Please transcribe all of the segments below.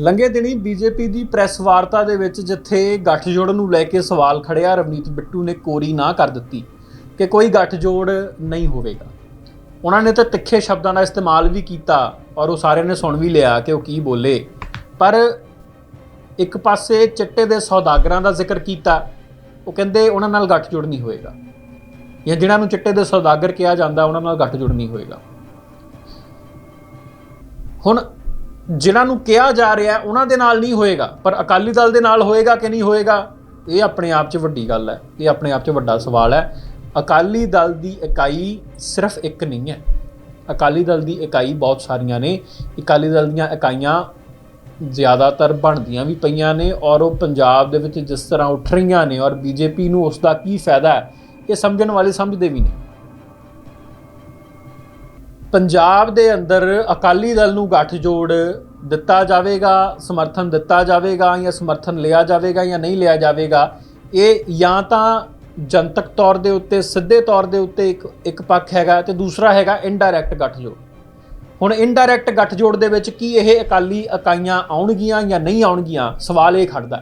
ਲੰਘੇ ਦਿਨੀ ਬੀਜੇਪੀ ਦੀ ਪ੍ਰੈਸ ਵਾਰਤਾ ਦੇ ਵਿੱਚ ਜਿੱਥੇ ਗੱਠਜੋੜ ਨੂੰ ਲੈ ਕੇ ਸਵਾਲ ਖੜਿਆ, ਰਵਨੀਤ ਬਿੱਟੂ ਨੇ ਕੋਰੀ ਨਾ ਕਰ ਦਿੱਤੀ ਕਿ ਕੋਈ ਗੱਠਜੋੜ ਨਹੀਂ ਹੋਵੇਗਾ। ਉਹਨਾਂ ਨੇ ਤਾਂ ਤਿੱਖੇ ਸ਼ਬਦਾਂ ਦਾ ਇਸਤੇਮਾਲ ਵੀ ਕੀਤਾ ਔਰ ਉਹ ਸਾਰਿਆਂ ਨੇ ਸੁਣ ਵੀ ਲਿਆ ਕਿ ਉਹ ਕੀ ਬੋਲੇ। ਪਰ ਇੱਕ ਪਾਸੇ ਚਿੱਟੇ ਦੇ ਸੌਦਾਗਰਾਂ ਦਾ ਜ਼ਿਕਰ ਕੀਤਾ, ਉਹ ਕਹਿੰਦੇ ਉਹਨਾਂ ਨਾਲ ਗੱਠਜੋੜ ਨਹੀਂ ਹੋਏਗਾ ਜਾਂ ਜਿਨ੍ਹਾਂ ਨੂੰ ਚਿੱਟੇ ਦੇ ਸੌਦਾਗਰ ਕਿਹਾ ਜਾਂਦਾ, ਉਹਨਾਂ ਨਾਲ ਗੱਠਜੋੜ ਨਹੀਂ ਹੋਏਗਾ ਹੁਣ ਜਿਨ੍ਹਾਂ ਨੂੰ ਕਿਹਾ ਜਾ ਰਿਹਾ ਉਹਨਾਂ ਦੇ ਨਾਲ ਨਹੀਂ ਹੋਏਗਾ, ਪਰ ਅਕਾਲੀ ਦਲ ਦੇ ਨਾਲ ਹੋਏਗਾ ਕਿ ਨਹੀਂ ਹੋਏਗਾ, ਇਹ ਆਪਣੇ ਆਪ 'ਚ ਵੱਡੀ ਗੱਲ ਹੈ, ਇਹ ਆਪਣੇ ਆਪ 'ਚ ਵੱਡਾ ਸਵਾਲ ਹੈ। ਅਕਾਲੀ ਦਲ ਦੀ ਇਕਾਈ ਸਿਰਫ ਇੱਕ ਨਹੀਂ ਹੈ। ਅਕਾਲੀ ਦਲ ਦੀ ਇਕਾਈ ਬਹੁਤ ਸਾਰੀਆਂ ਨੇ। ਅਕਾਲੀ ਦਲ ਦੀਆਂ ਇਕਾਈਆਂ ਜ਼ਿਆਦਾਤਰ ਬਣਦੀਆਂ ਵੀ ਪਈਆਂ ਨੇ ਔਰ ਉਹ ਪੰਜਾਬ ਦੇ ਵਿੱਚ ਜਿਸ ਤਰ੍ਹਾਂ ਉੱਠ ਰਹੀਆਂ ਨੇ ਔਰ ਬੀਜੇਪੀ ਨੂੰ ਉਸ ਦਾ ਕੀ ਫਾਇਦਾ ਹੈ, ਇਹ ਸਮਝਣ ਵਾਲੇ ਸਮਝਦੇ ਵੀ ਨੇ ਪੰਜਾਬ ਦੇ ਅੰਦਰ ਅਕਾਲੀ ਦਲ ਨੂੰ ਗੱਠਜੋੜ ਦਿੱਤਾ ਜਾਵੇਗਾ, ਸਮਰਥਨ ਦਿੱਤਾ ਜਾਵੇਗਾ ਜਾਂ ਸਮਰਥਨ ਲਿਆ ਜਾਵੇਗਾ ਜਾਂ ਨਹੀਂ ਲਿਆ ਜਾਵੇਗਾ, ਇਹ ਜਾਂ ਤਾਂ ਜਨਤਕ ਤੌਰ ਦੇ ਉੱਤੇ, ਸਿੱਧੇ ਤੌਰ ਦੇ ਉੱਤੇ ਇੱਕ ਇੱਕ ਪੱਖ ਹੈਗਾ ਤੇ ਦੂਸਰਾ ਹੈਗਾ ਇਨਡਾਇਰੈਕਟ ਗੱਠਜੋੜ। ਹੁਣ ਇਨਡਾਇਰੈਕਟ ਗੱਠਜੋੜ ਦੇ ਵਿੱਚ ਕੀ ਇਹ ਅਕਾਲੀ ਇਕਾਈਆਂ ਆਉਣਗੀਆਂ ਜਾਂ ਨਹੀਂ ਆਉਣਗੀਆਂ? ਸਵਾਲ ਇਹ ਖੜਦਾ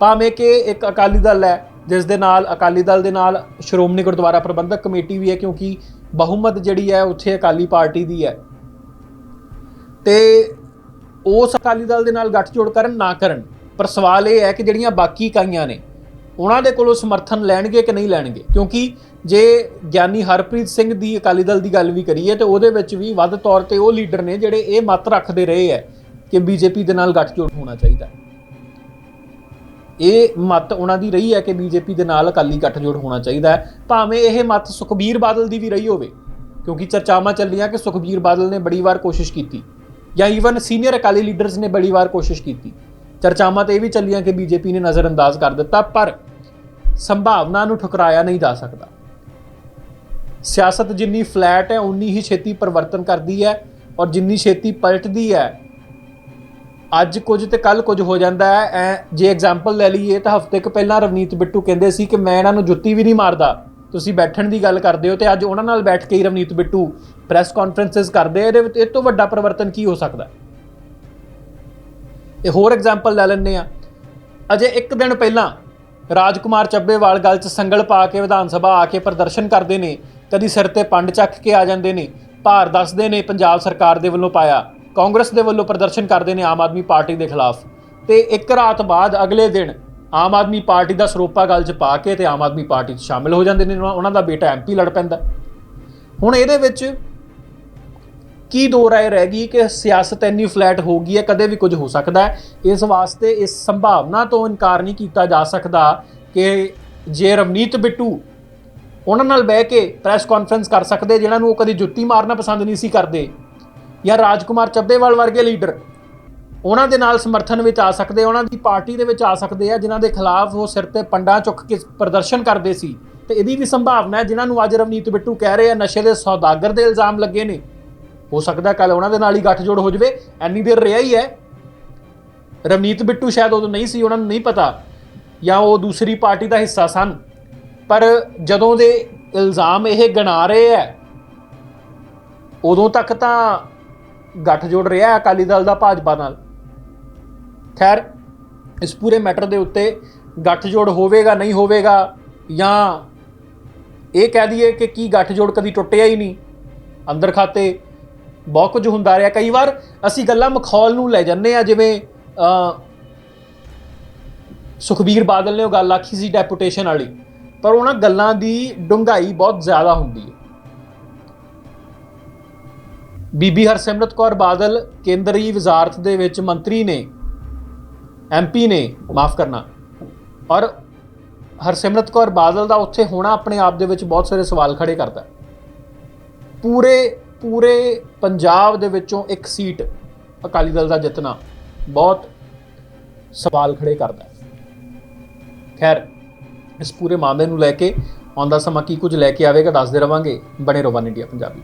ਭਾਵੇਂ ਕਿ ਇੱਕ ਅਕਾਲੀ ਦਲ ਹੈ, ਜਿਸ ਦੇ ਨਾਲ, ਅਕਾਲੀ ਦਲ ਦੇ ਨਾਲ ਸ਼੍ਰੋਮਣੀ ਗੁਰਦੁਆਰਾ ਪ੍ਰਬੰਧਕ ਕਮੇਟੀ ਵੀ ਹੈ, ਕਿਉਂਕਿ ਬਹੁਮਤ ਜਿਹੜੀ ਹੈ ਉੱਥੇ ਅਕਾਲੀ ਪਾਰਟੀ ਦੀ ਹੈ ਤੇ ਉਸ ਅਕਾਲੀ ਦਲ ਦੇ ਨਾਲ ਗੱਠਜੋੜ ਕਰਨ ਨਾ ਕਰਨ ਪਰ ਸਵਾਲ ਇਹ ਹੈ ਕਿ ਜਿਹੜੀਆਂ ਬਾਕੀ ਇਕਾਈਆਂ ਨੇ ਉਹਨਾਂ ਦੇ ਕੋਲੋਂ ਸਮਰਥਨ ਲੈਣਗੇ ਕਿ ਨਹੀਂ ਲੈਣਗੇ ਕਿਉਂਕਿ ਜੇ ਗਿਆਨੀ ਹਰਪ੍ਰੀਤ ਸਿੰਘ ਦੀ ਅਕਾਲੀ ਦਲ ਦੀ ਗੱਲ ਵੀ ਕਰੀਏ ਤੇ ਉਹਦੇ ਵਿੱਚ ਵੀ ਵੱਧ ਤੌਰ ਤੇ ਉਹ ਲੀਡਰ ਨੇ ਜਿਹੜੇ ਇਹ ਮਤ ਰੱਖਦੇ ਰਹੇ ਹੈ ਕਿ ਬੀਜੇਪੀ ਦੇ ਨਾਲ ਗੱਠਜੋੜ ਹੋਣਾ ਚਾਹੀਦਾ ਹੈ ਇਹ ਮਤ ਉਹਨਾਂ ਦੀ ਰਹੀ ਹੈ ਕਿ ਬੀਜੇਪੀ ਦੇ ਨਾਲ ਅਕਾਲੀ ਗੱਠਜੋੜ ਹੋਣਾ ਚਾਹੀਦਾ ਹੈ। ਭਾਵੇਂ ਇਹ ਮਤ ਸੁਖਬੀਰ ਬਾਦਲ ਦੀ ਵੀ ਰਹੀ ਹੋਵੇ, ਕਿਉਂਕਿ ਚਰਚਾਵਾਂ ਚੱਲੀਆਂ ਕਿ ਸੁਖਬੀਰ ਬਾਦਲ ਨੇ ਬੜੀ ਵਾਰ ਕੋਸ਼ਿਸ਼ ਕੀਤੀ ਜਾਂ ਈਵਨ ਸੀਨੀਅਰ ਅਕਾਲੀ ਲੀਡਰਸ ਨੇ ਬੜੀ ਵਾਰ ਕੋਸ਼ਿਸ਼ ਕੀਤੀ। ਚਰਚਾਵਾਂ ਤੇ ਇਹ ਵੀ ਚੱਲੀਆਂ ਕਿ ਬੀਜੇਪੀ ਨੇ ਨਜ਼ਰਅੰਦਾਜ਼ ਕਰ ਦਿੱਤਾ, ਪਰ ਸੰਭਾਵਨਾ ਨੂੰ ਠੁਕਰਾਇਆ ਨਹੀਂ ਜਾ ਸਕਦਾ। ਸਿਆਸਤ ਜਿੰਨੀ ਫਲੈਟ ਹੈ, ਉਨੀ ਹੀ ਛੇਤੀ ਪਰਿਵਰਤਨ ਕਰਦੀ ਹੈ ਔਰ ਜਿੰਨੀ ਛੇਤੀ ਪਲਟਦੀ ਹੈ ਅੱਜ ਕੁਝ ਤੇ ਕੱਲ ਕੁਝ ਹੋ ਜਾਂਦਾ ਹੈ। ਐ ਜੇ ਐਗਜ਼ਾਮਪਲ ਲੈ ਲਈਏ ਤਾਂ ਹਫ਼ਤੇ ਕੁ ਪਹਿਲਾਂ ਰਵਨੀਤ ਬਿੱਟੂ ਕਹਿੰਦੇ ਸੀ ਕਿ ਮੈਂ ਇਹਨਾਂ ਨੂੰ ਜੁੱਤੀ ਵੀ ਨਹੀਂ ਮਾਰਦਾ। ਤੁਸੀਂ ਬੈਠਣ ਦੀ ਗੱਲ ਕਰਦੇ ਹੋ ਤੇ ਅੱਜ ਉਹਨਾਂ ਨਾਲ ਬੈਠ ਕੇ ਹੀ ਰਵਨੀਤ ਬਿੱਟੂ ਪ੍ਰੈਸ ਕਾਨਫਰੰਸਸ ਕਰਦੇ ਇਹਦੇ ਵਿੱਚ ਇਹ ਤੋਂ ਵੱਡਾ ਪਰਿਵਰਤਨ ਕੀ ਹੋ ਸਕਦਾ? ਇਹ ਹੋਰ ਐਗਜ਼ਾਮਪਲ ਲੈ ਲੈਂਦੇ ਆ ਅਜੇ ਇੱਕ ਦਿਨ ਪਹਿਲਾਂ ਰਾਜਕੁਮਾਰ ਚੱਬੇਵਾਲ ਗੱਲ 'ਚ ਸੰਗਲ ਪਾ ਕੇ ਵਿਧਾਨ ਸਭਾ ਆ ਕੇ ਪ੍ਰਦਰਸ਼ਨ ਕਰਦੇ ਨੇ। ਕਦੀ ਸਿਰ ਤੇ ਪੰਡ ਚੱਕ ਕੇ ਆ ਜਾਂਦੇ ਨੇ। ਭਾਰ ਦੱਸਦੇ ਨੇ ਪੰਜਾਬ ਸਰਕਾਰ ਦੇ ਵੱਲੋਂ ਪਾਇਆ। ਕਾਂਗਰਸ ਦੇ ਵੱਲੋਂ ਪ੍ਰਦਰਸ਼ਨ ਕਰਦੇ ਨੇ ਆਮ ਆਦਮੀ ਪਾਰਟੀ ਦੇ ਖਿਲਾਫ। ਤੇ ਇੱਕ ਰਾਤ ਬਾਅਦ ਅਗਲੇ ਦਿਨ ਆਮ ਆਦਮੀ ਪਾਰਟੀ ਦਾ ਸਰੋਪਾ ਗੱਲ 'ਚ ਪਾ ਕੇ ਤੇ ਆਮ ਆਦਮੀ ਪਾਰਟੀ 'ਚ ਸ਼ਾਮਿਲ ਹੋ ਜਾਂਦੇ ਨੇ। ਉਹਨਾਂ ਦਾ ਬੇਟਾ ਐਮਪੀ ਲੜ ਪੈਂਦਾ। ਹੁਣ ਇਹਦੇ ਵਿੱਚ ਕੀ ਦੋ ਰਾਏ ਰਹਿ ਗਈ ਕਿ ਸਿਆਸਤ ਇੰਨੀ ਫਲੈਟ ਹੋ ਗਈ ਹੈ, ਕਦੇ ਵੀ ਕੁਝ ਹੋ ਸਕਦਾ ਹੈ। ਇਸ ਵਾਸਤੇ ਇਸ ਸੰਭਾਵਨਾ ਤੋਂ ਇਨਕਾਰ ਨਹੀਂ ਕੀਤਾ ਜਾ ਸਕਦਾ ਕਿ ਜੇ ਰਵਨੀਤ ਬਿੱਟੂ ਉਹਨਾਂ ਨਾਲ ਬਹਿ ਕੇ ਪ੍ਰੈਸ ਕਾਨਫਰੰਸ ਕਰ ਸਕਦੇ, ਜਿਨ੍ਹਾਂ ਨੂੰ ਉਹ ਕਦੀ ਜੁੱਤੀ ਮਾਰਨਾ ਪਸੰਦ ਨਹੀਂ ਸੀ ਕਰਦੇ ਜਾਂ ਰਾਜਕੁਮਾਰ ਚੱਬੇਵਾਲ ਵਰਗੇ ਲੀਡਰ, ਉਹਨਾਂ ਦੇ ਨਾਲ ਸਮਰਥਨ ਵਿੱਚ ਆ ਸਕਦੇ, ਉਹਨਾਂ ਦੀ ਪਾਰਟੀ ਦੇ ਵਿੱਚ ਆ ਸਕਦੇ ਆ, ਜਿਨ੍ਹਾਂ ਦੇ ਖਿਲਾਫ ਉਹ ਸਿਰ ਤੇ ਪੰਡਾ ਚੁੱਕ ਕੇ ਪ੍ਰਦਰਸ਼ਨ ਕਰਦੇ ਸੀ। ਤੇ ਇਹਦੀ ਵੀ ਸੰਭਾਵਨਾ ਹੈ, ਜਿਨ੍ਹਾਂ ਨੂੰ ਅੱਜ ਰਵਨੀਤ ਬਿੱਟੂ ਕਹਿ ਰਹੇ ਆ, ਨਸ਼ੇ ਦੇ ਸੌਦਾਗਰ ਦੇ ਇਲਜ਼ਾਮ ਲੱਗੇ ਨੇ। ਹੋ ਸਕਦਾ ਕੱਲ ਉਹਨਾਂ ਦੇ ਨਾਲ ਹੀ ਗੱਠਜੋੜ ਹੋ ਜਵੇ, ਐਨੀ ਦੇਰ ਰਿਹਾ ਹੀ ਹੈ। ਰਵਨੀਤ ਬਿੱਟੂ ਸ਼ਾਇਦ ਉਦੋਂ ਨਹੀਂ ਸੀ, ਉਹਨਾਂ ਨੂੰ ਨਹੀਂ ਪਤਾ, ਜਾਂ ਉਹ ਦੂਸਰੀ ਪਾਰਟੀ ਦਾ ਹਿੱਸਾ ਸਨ। ਪਰ ਜਦੋਂ ਦੇ ਇਲਜ਼ਾਮ ਇਹ ਗਣਾ ਰਹੇ ਹੈ, ਉਦੋਂ ਤੱਕ ਤਾਂ ਗੱਠਜੋੜ ਰਿਹਾ ਹੈ ਅਕਾਲੀ ਦਲ ਦਾ ਭਾਜਪਾ ਨਾਲ। ਖੈਰ, ਇਸ ਪੂਰੇ ਮੈਟਰ ਦੇ ਉੱਤੇ ਗੱਠਜੋੜ ਹੋਵੇਗਾ, ਨਹੀਂ ਹੋਵੇਗਾ, ਜਾਂ ਇਹ ਕਹਿ ਦਈਏ ਕਿ ਕੀ ਗੱਠਜੋੜ ਕਦੀ ਟੁੱਟਿਆ ਹੀ ਨਹੀਂ। ਅੰਦਰ ਖਾਤੇ ਬਹੁਤ ਕੁਝ ਹੁੰਦਾ ਰਿਹਾ। ਕਈ ਵਾਰ ਅਸੀਂ ਗੱਲਾਂ ਮਖੌਲ ਨੂੰ ਲੈ ਜੰਨੇ ਆ ਜਿਵੇਂ ਸੁਖਬੀਰ ਬਾਦਲ ਨੇ ਉਹ ਗੱਲ ਆਖੀ ਸੀ ਡੈਪੂਟੇਸ਼ਨ ਵਾਲੀ। ਪਰ ਉਹਨਾਂ ਗੱਲਾਂ ਦੀ ਡੂੰਘਾਈ ਬਹੁਤ ਜ਼ਿਆਦਾ ਹੁੰਦੀ ਹੈ। ਬੀਬੀ ਹਰਸਿਮਰਤ ਕੌਰ ਬਾਦਲ ਕੇਂਦਰੀ ਵਜ਼ਾਰਤ ਦੇ ਵਿੱਚ ਮੰਤਰੀ ਨੇ ਐਮਪੀ ਨੇ ਮਾਫ ਕਰਨਾ। ਔਰ ਹਰਸਿਮਰਤ ਕੌਰ ਬਾਦਲ ਦਾ ਉੱਥੇ ਹੋਣਾ ਆਪਣੇ ਆਪ ਦੇ ਵਿੱਚ ਬਹੁਤ ਸਾਰੇ ਸਵਾਲ ਖੜੇ ਕਰਦਾ। ਪੂਰੇ ਪੂਰੇ ਪੰਜਾਬ ਦੇ ਵਿੱਚੋਂ ਇੱਕ ਸੀਟ ਅਕਾਲੀ ਦਲ ਦਾ ਜਿੱਤਣਾ ਬਹੁਤ ਸਵਾਲ ਖੜੇ ਕਰਦਾ। ਖੈਰ, ਇਸ ਪੂਰੇ ਮਾਮਲੇ ਨੂੰ ਲੈ ਕੇ ਆਉਂਦਾ ਸਮਾਂ ਕੀ ਕੁਝ ਲੈ ਕੇ ਆਵੇਗਾ, ਦੱਸਦੇ ਰਵਾਂਗੇ ਬਣੇ ਰਹੋ ਵਨ ਇੰਡੀਆ ਪੰਜਾਬੀ।